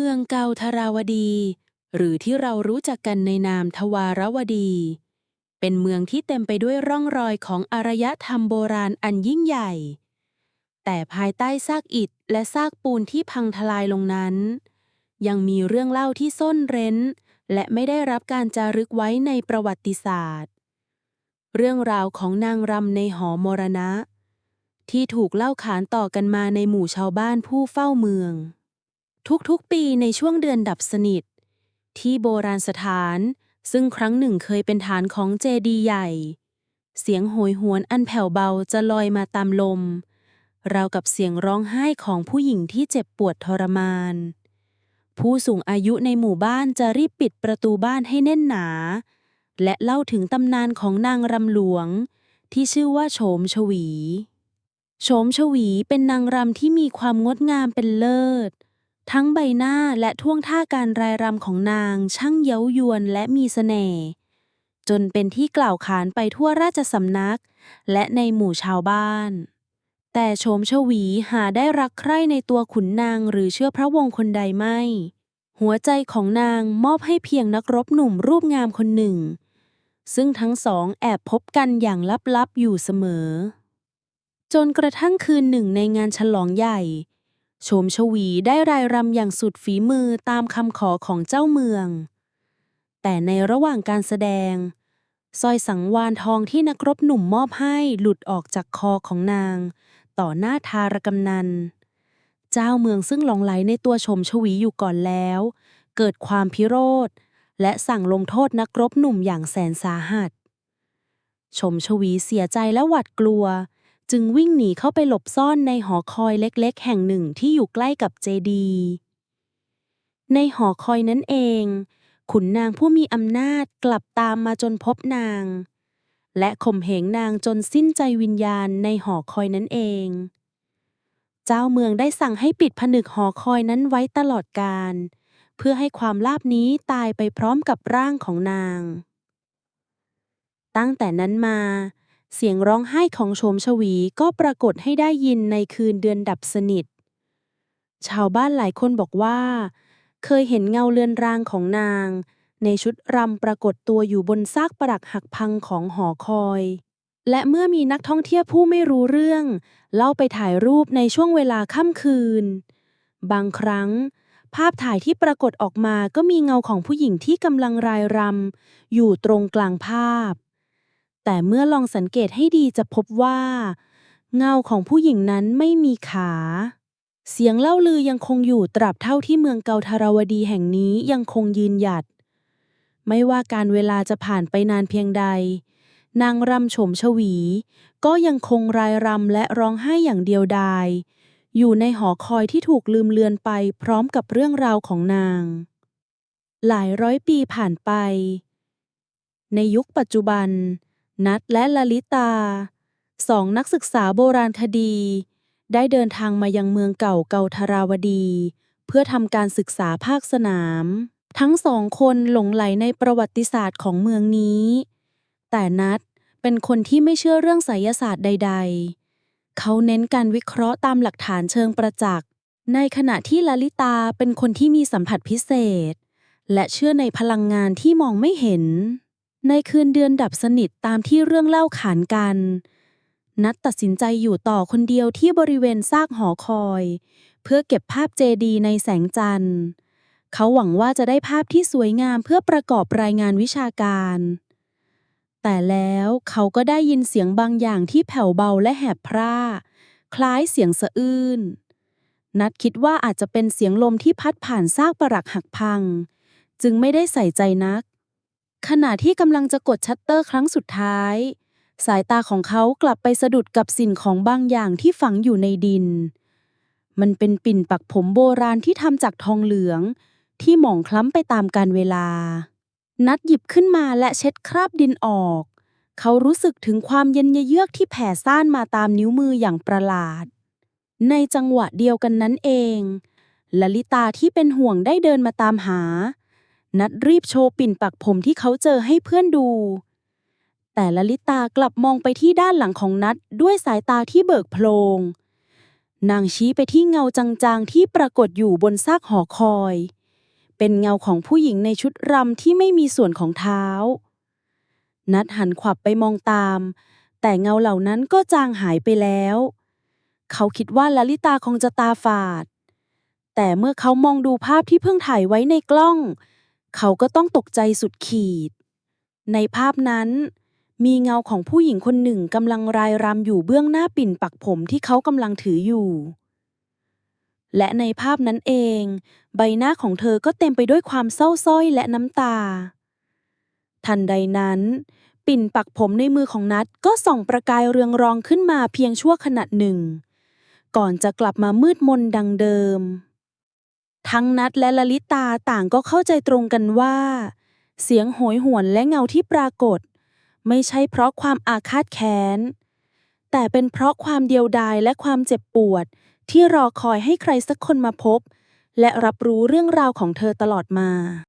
มืองเกาทราวดี หรือที่เรารู้จักกันในนามทวารวดี เป็นเมืองที่เต็มไปด้วยร่องรอยของอารยธรรมโบราณอันยิ่งใหญ่ แต่ภายใต้ซากอิฐและซากปูนที่พังทลายลงนั้น ยังมีเรื่องเล่าที่ซ่อนเร้น และไม่ได้รับการจารึกไว้ในประวัติศาสตร์ เรื่องราวของนางรำในหอมรณะ ที่ถูกเล่าขานต่อกันมาในหมู่ชาวบ้านผู้เฝ้าเมือง ทุกๆ ปีในช่วงเดือนดับสนิท ที่โบราณสถาน ซึ่งครั้งหนึ่งเคยเป็นฐานของเจดีย์ใหญ่ เสียงโหยหวนอันแผ่วเบาจะลอยมาตามลม ราวกับเสียงร้องไห้ของผู้หญิงที่เจ็บปวดทรมาน ผู้สูงอายุในหมู่บ้านจะรีบปิดประตูบ้านให้แน่นหนา และเล่าถึงตำนานของนางรำหลวง ที่ชื่อว่าโฉมชวี โฉมชวีเป็นนางรำที่มีความงดงามเป็นเลิศ ทั้งใบหน้าและท่วงท่าการรายรำของนางช่างเย้ายวนและมีเสน่ห์จนเป็นที่กล่าวขานไปทั่วราชสำนัก และในหมู่ชาวบ้าน แต่โฉมชวีหาได้รักใคร่ในตัวขุนนางหรือเชื่อพระวงศ์คนใดไม่ หัวใจของนางมอบให้เพียงนักรบหนุ่มรูปงามคนหนึ่ง ซึ่งทั้งสองแอบพบกันอย่างลับๆอยู่เสมอ จนกระทั่งคืนหนึ่งในงานฉลองใหญ่ โฉมชวีได้รายรำอย่างสุดฝีมือตามคำขอของเจ้าเมือง แต่ในระหว่างการแสดงสร้อยสังวานทองที่นักรบหนุ่มมอบให้หลุดออกจากคอของนาง ต่อหน้าทารกำนัน เจ้าเมืองซึ่งหลงไหลในตัวชมชวีอยู่ก่อนแล้ว เกิดความพิโรธ และสั่งลงโทษนักรบหนุ่มอย่างแสนสาหัส ชมชวีเสียใจและหวาดกลัว จึงวิ่งหนีเข้าไปหลบซ่อนในหอคอยเล็กๆ แห่งหนึ่งที่อยู่ใกล้กับเจดี ในหอคอยนั้นเอง ขุนนางผู้มีอำนาจกลับตามมาจนพบนาง และข่มเหงนางจนสิ้นใจวิญญาณในหอคอยนั้นเอง เจ้าเมืองได้สั่งให้ปิดผนึกหอคอยนั้นไว้ตลอดกาลเพื่อให้ความลาบนี้ตายไปพร้อมกับร่างของนาง ตั้งแต่นั้นมา เสียงร้องไห้ของโฉมชวีก็ปรากฏให้ได้ยินในคืนเดือนดับสนิท ชาวบ้านหลายคนบอกว่า เคยเห็นเงาเลือนรางของนาง ในชุดรำปรากฏตัวอยู่บนซากปรักหักพังของหอคอย และเมื่อมีนักท่องเที่ยวผู้ไม่รู้เรื่อง เล่าไปถ่ายรูปในช่วงเวลาค่ำคืน บางครั้งภาพถ่ายที่ปรากฏออกมาก็มีเงาของผู้หญิงที่กำลังรายรำอยู่ตรงกลางภาพ แต่เมื่อลองสังเกตให้ดีจะพบว่า เงาของผู้หญิงนั้นไม่มีขา เสียงเล่าลือยังคงอยู่ตราบเท่าที่เมืองเกาทารวดีแห่งนี้ยังคงยืนหยัด ไม่ว่าการเวลาจะผ่านไปนานเพียงใด นางรำโฉมชวี ก็ยังคงรายรำและร้องไห้อย่างเดียวดาย อยู่ในหอคอยที่ถูกลืมเลือนไปพร้อมกับเรื่องราวของนาง หลายร้อยปีผ่านไปในยุคปัจจุบัน นัทและลลิตาสองนักศึกษาโบราณคดี ได้เดินทางมายังเมืองเก่าเกาทาราวดี เพื่อทำการศึกษาภาคสนาม ทั้งสองคนหลงไหลในประวัติศาสตร์ของเมืองนี้ แต่นัทเป็นคนที่ไม่เชื่อเรื่องไสยศาสตร์ใด ๆ เขาเน้นการวิเคราะห์ตามหลักฐานเชิงประจักษ์ ในขณะที่ลลิตาเป็นคนที่มีสัมผัสพิเศษ และเชื่อในพลังงานที่มองไม่เห็น ในคืนเดือนดับสนิทตามที่เรื่องเล่าขานกัน นัดตัดสินใจอยู่ต่อคนเดียวที่บริเวณซากหอคอย เพื่อเก็บภาพเจดีในแสงจันทร์ เขาหวังว่าจะได้ภาพที่สวยงามเพื่อประกอบรายงานวิชาการ แต่แล้วเขาก็ได้ยินเสียงบางอย่างที่แผ่วเบาและแหบพร่า คล้ายเสียงสะอื้น นัดคิดว่าอาจจะเป็นเสียงลมที่พัดผ่านซากปรักหักพัง จึงไม่ได้ใส่ใจนัก ขณะที่กำลังจะกดชัตเตอร์ครั้งสุดท้าย สายตาของเขากลับไปสะดุดกับสิ่งของบางอย่างที่ฝังอยู่ในดิน มันเป็นปิ่นปักผมโบราณที่ทำจากทองเหลือง ที่หมองคล้ำไปตามกาลเวลา นัดหยิบขึ้นมาและเช็ดคราบดินออก เขารู้สึกถึงความเย็นเยือกที่แผ่ซ่านมาตามนิ้วมืออย่างประหลาด ในจังหวะเดียวกันนั้นเองลลิตาที่เป็นห่วงได้เดินมาตามหา นัดรีบโชว์ปิ่นปักผมที่เขาเจอให้เพื่อนดู แต่ลลิตากลับมองไปที่ด้านหลังของนัดด้วยสายตาที่เบิกโพลง นางชี้ไปที่เงาจางๆที่ปรากฏอยู่บนซากหอคอย เป็นเงาของผู้หญิงในชุดรำที่ไม่มีส่วนของเท้า นัดหันขวับไปมองตาม แต่เงาเหล่านั้นก็จางหายไปแล้ว เขาคิดว่าลลิตาคงจะตาฝาด แต่เมื่อเขามองดูภาพที่เพิ่งถ่ายไว้ในกล้อง เขาก็ต้องตกใจสุดขีด ในภาพนั้น มีเงาของผู้หญิงคนหนึ่งกำลังรายรำอยู่เบื้องหน้าปิ่นปักผมที่เขากำลังถืออยู่ และในภาพนั้นเอง ใบหน้าของเธอก็เต็มไปด้วยความเศร้าส้อยและน้ำตา ทันใดนั้น ปิ่นปักผมในมือของนัดก็ส่องประกายเรืองรองขึ้นมาเพียงชั่วขณะหนึ่ง ก่อนจะกลับมามืดมนดังเดิม ทั้งนัดและลลิตาต่างก็เข้าใจตรงกันว่า เสียงโหยหวนและเงาที่ปรากฏ ไม่ใช่เพราะความอาฆาตแค้น แต่เป็นเพราะความเดียวดายและความเจ็บปวด ที่รอคอยให้ใครสักคนมาพบ และรับรู้เรื่องราวของเธอตลอดมา